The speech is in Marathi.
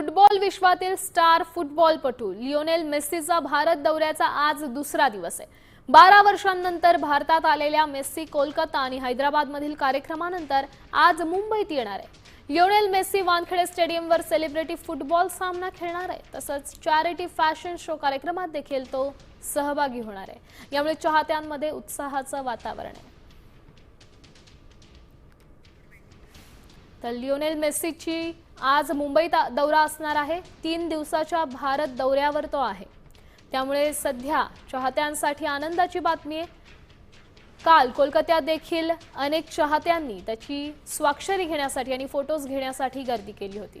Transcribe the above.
फुटबॉल विश्वातील स्टार फुटबॉलपटू लिओनेल मेस्सीचा भारत दौऱ्याचा आज दुसरा दिवस आहे. बारा वर्षांनंतर भारतात आलेल्या मेस्सी कोलकाता आणि हैदराबादमधील कार्यक्रमानंतर आज मुंबईत येणार आहे. लिओनेल मेस्सी वानखेडे स्टेडियमवर सेलिब्रिटी फुटबॉल सामना खेळणार आहे. तसंच चॅरिटी फॅशन शो कार्यक्रमात देखील तो सहभागी होणार आहे. यामुळे चाहत्यांमध्ये उत्साहाचं वातावरण आहे. तर लिओनेल मेस्सीची आज मुंबईत दौरा असणार आहे. तीन दिवसाच्या भारत दौऱ्यावर तो आहे. त्यामुळे सध्या चाहत्यांसाठी आनंदाची बातमी आहे. काल कोलकात्यात देखील अनेक चाहत्यांनी त्याची स्वाक्षरी घेण्यासाठी आणि फोटोज घेण्यासाठी गर्दी केली होती.